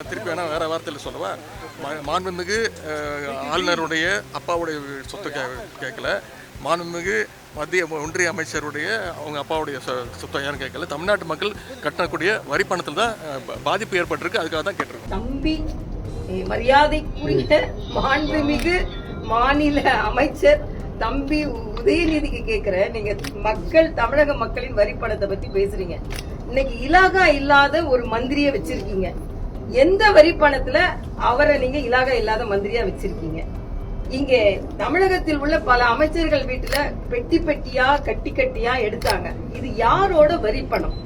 திருப்பி வேணா வேற வார்த்தையில் சொல்லவா? மா- மாண்புமிகு ஆளுநருடைய அப்பாவுடைய சொத்து கே கேட்கல மாண்புமிகு மத்திய ஒன்றிய அமைச்சருடைய அவங்க அப்பாவுடைய சொத்தம் யாரும் கேட்கல தமிழ்நாட்டு மக்கள் கட்டக்கூடிய வரி பணத்தில் தான் பாதிப்பு ஏற்பட்டிருக்கு. அதுக்காக தான் கேட்டிருக்கோம். தம்பி மரியாதைக்குரிய மாண்புமிகு மாநில அமைச்சர் தம்பி உதயநிதிக்கு கேக்குறேன் நீங்க மக்கள் தமிழக மக்களின் வரி பணத்தை பத்தி பேசுறீங்க. இன்னைக்கு இலாகா இல்லாத ஒரு மந்திரியை வச்சிருக்கீங்க. எந்த வரி பணத்துல அவரை நீங்க இலாகா இல்லாத மந்திரியா வச்சிருக்கீங்க? இங்கே தமிழகத்தில் உள்ள பல அமைச்சர்கள் வீட்டுல பெட்டி பெட்டியா கட்டி கட்டியா எடுத்தாங்க. இது யாரோட வரி பணம்?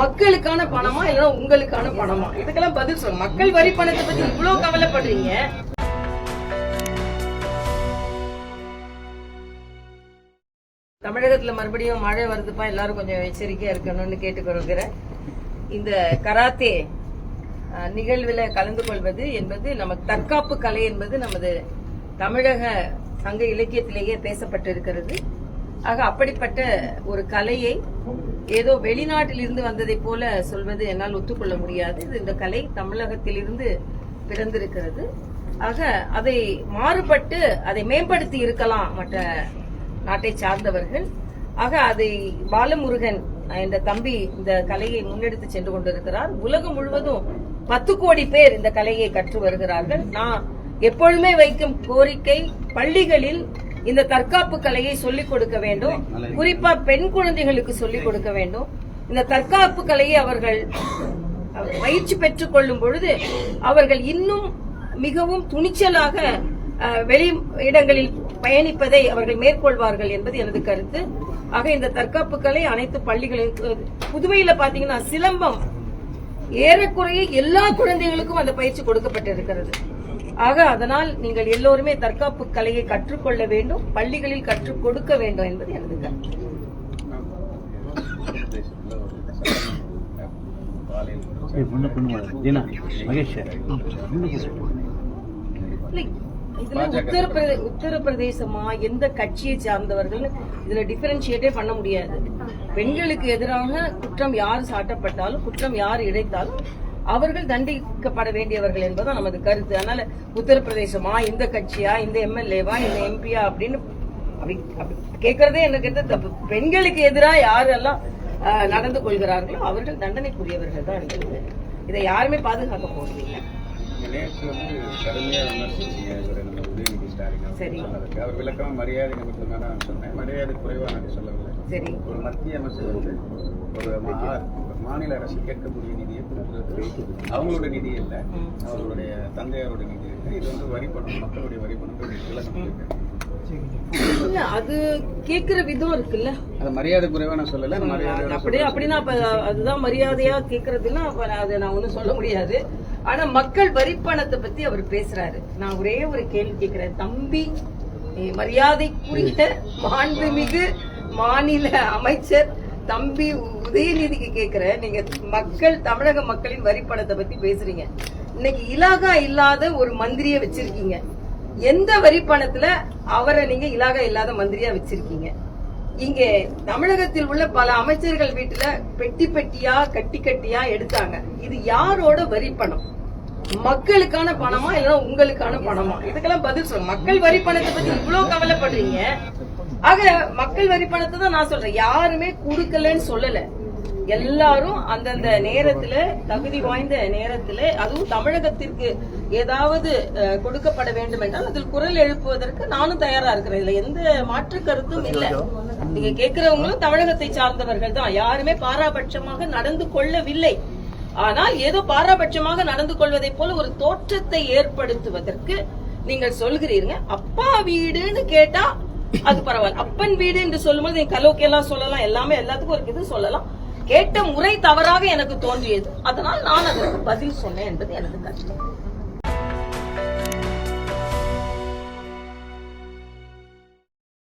மக்களுக்கான பணமா இல்லைன்னா உங்களுக்கான பணமா? இதுக்கெல்லாம் பதில் சொல்லுங்க. மக்கள் வரி பணத்தை பத்தி இவ்வளவு கவலைப்படுறீங்க. தமிழகத்துல மறுபடியும் மழை வருதுப்பா. எல்லாரும் கொஞ்சம் எச்சரிக்கையா இருக்கணும்னு கேட்டுக்கொள்கிறேன். இந்த கராத்தே நிகழ்வில் கலந்து கொள்வது என்பது நமக்கு தற்காப்பு கலை என்பது நமது தமிழக சங்க இலக்கியத்திலேயே பேசப்பட்டிருக்கிறது. ஆக அப்படிப்பட்ட ஒரு கலையை ஏதோ வெளிநாட்டில் இருந்து வந்ததை போல சொல்வது என்னால் ஒத்துக்கொள்ள முடியாது. இது இந்த கலை தமிழகத்திலிருந்து பிறந்திருக்கிறது. ஆக அதை மாறுபட்டு அதை மேம்படுத்தி இருக்கலாம் மற்ற நாட்டை சார்ந்தவர்கள். ஆக அதை பாலமுருகன் இந்த தம்பி இந்த கலையை முன்னெடுத்து சென்று கொண்டிருக்கிறார். உலகம் முழுவதும் பத்து கோடி பேர் இந்த கலையை கற்று வருகிறார்கள். நான் எப்பொழுதுமே வைக்கும் கோரிக்கை பள்ளிகளில் இந்த தற்காப்பு கலையை சொல்லிக் கொடுக்க வேண்டும். குறிப்பா பெண் குழந்தைகளுக்கு சொல்லிக் கொடுக்க வேண்டும். இந்த தற்காப்பு கலையை அவர்கள் பயிற்சி பெற்றுக் கொள்ளும் பொழுது அவர்கள் இன்னும் மிகவும் துணிச்சலாக வெளி இடங்களில் பயணிப்பதை அவர்கள் மேற்கொள்வார்கள் என்பது எனது கருத்து. ஆக இந்த தற்காப்பு கலை அனைத்து பள்ளிகளிலும் புதுவையில பாத்தீங்கன்னா சிலம்பம் ஏறக்குறைய எல்லா குழந்தைகளுக்கும் அந்த பயிற்சி கொடுக்கப்பட்டிருக்கிறது. ஆக அதனால் நீங்கள் எல்லோருமே தற்காப்பு கலையை கற்றுக்கொள்ள வேண்டும் பள்ளிகளில் கற்றுக் கொடுக்க வேண்டும் என்பது எனது கருத்து. மகேஷ். இதுல உத்தரப்பிரதே உத்தரப்பிரதேசமா எந்த கட்சியை சார்ந்தவர்கள் இதுல டிஃபரன்ஷியேட்டே பண்ண முடியாது. பெண்களுக்கு எதிராக குற்றம் யார் சாட்டப்பட்டாலும் குற்றம் யார் இழைத்தாலும் அவர்கள் தண்டிக்கப்பட வேண்டியவர்கள் என்பதுதான் நமது கருத்து. அதனால உத்தரப்பிரதேசமா இந்த கட்சியா இந்த எம்எல்ஏவா இந்த எம்பியா அப்படின்னு அப்படி அப்படி கேட்கறதே என்ன கேட்ட தப்பு. பெண்களுக்கு எதிராக யாரெல்லாம் நடந்து கொள்கிறார்களோ அவர்கள் தண்டனைக்குரியவர்கள் தான் என்கிறது. இதை யாருமே பாதுகாக்க போவதில்லை. நேற்று வந்து கடுமையா விமர்சிச்சீங்க ஸ்டாலின். சொன்னதுக்கு. அவர் விளக்கமா மரியாதை தான் நான் சொன்னேன். மரியாதை குறைவா நான் சொல்லவில்லை. சரி. ஒரு மத்திய அமைச்சர் வந்து ஒரு மாநில அரசு கேட்கக்கூடிய நிதியை கொடுக்கிறது அவங்களோட நிதி இல்ல. அவர்களுடைய தந்தையாரோட நிதி இல்லை. இது வந்து வரி பணம் மக்களுடைய வரி பணம் விளக்கம் சொல்லியிருக்கேன். இல்ல அது கேக்குற விதம் இருக்குல்ல. அது மரியாதை குறைவா நான் சொல்லல மரியாதை அப்படியே அப்படின்னா அப்ப அதுதான் மரியாதையா கேக்குறதுன்னா அதை நான் ஒண்ணும் சொல்ல முடியாது. ஆனா மக்கள் வரி பணத்தை பத்தி அவர் பேசுறாரு. நான் ஒரே ஒரு கேள்வி கேக்குறேன். தம்பி eh, மரியாதைக்குரிய மாண்புமிகு மாநில அமைச்சர் தம்பி உதயநிதிக்கு கேக்குறேன் நீங்க மக்கள் தமிழக மக்களின் வரி பணத்தை பத்தி பேசுறீங்க. இன்னைக்கு இலாகா இல்லாத ஒரு மந்திரியை வச்சிருக்கீங்க. எந்த வரி பணத்துல அவரை நீங்க இலாகா இல்லாத மந்திரியா வச்சிருக்கீங்க? இங்கே தமிழகத்தில் உள்ள பல அமைச்சர்கள் வீட்டுல பெட்டி பெட்டியா கட்டி கட்டியா எடுத்தாங்க. இது யாரோட வரி பணம்? மக்களுக்கான பணமா இல்லைன்னா உங்களுக்கான பணமா? இதுக்கெல்லாம் பதில் சொல்லுங்க. மக்கள் வரி பணத்தை பத்தி இவ்வளவு கவலைப்படுறீங்க. ஆக மக்கள் வரி பணத்தை தான் நான் சொல்றேன். யாருமே கொடுக்கலன்னு சொல்லல. எல்லாரும் அந்தந்த நேரத்துல தகுதி வாய்ந்த நேரத்துல அதுவும் தமிழகத்திற்கு ஏதாவது கொடுக்கப்பட வேண்டும் என்றால் அதில் குரல் எழுப்புவதற்கு நானும் தயாரா இருக்கிறேன். இதுல எந்த மாற்று கருத்தும் இல்ல. நீங்க கேட்கிறவங்களும் தமிழகத்தை சார்ந்தவர்கள் தான். யாருமே பாராபட்சமாக நடந்து கொள்ளவில்லை. ஆனால் ஏதோ பாராபட்சமாக நடந்து கொள்வதை போல ஒரு தோற்றத்தை ஏற்படுத்துவதற்கு நீங்கள் சொல்கிறீங்க அப்பா வீடுன்னு கேட்டா அது பரவாயில்ல. அப்பன் வீடு என்று சொல்லும்போது நீங்க கலோக்கியெல்லாம் சொல்லலாம். எல்லாமே எல்லாத்துக்கும் ஒரு இது சொல்லலாம். கேட்ட முறை தவறாக எனக்கு தோன்றியது. அதனால் நான் அதற்கு பதில் சொன்னேன் என்பது எனக்கு கஷ்டம்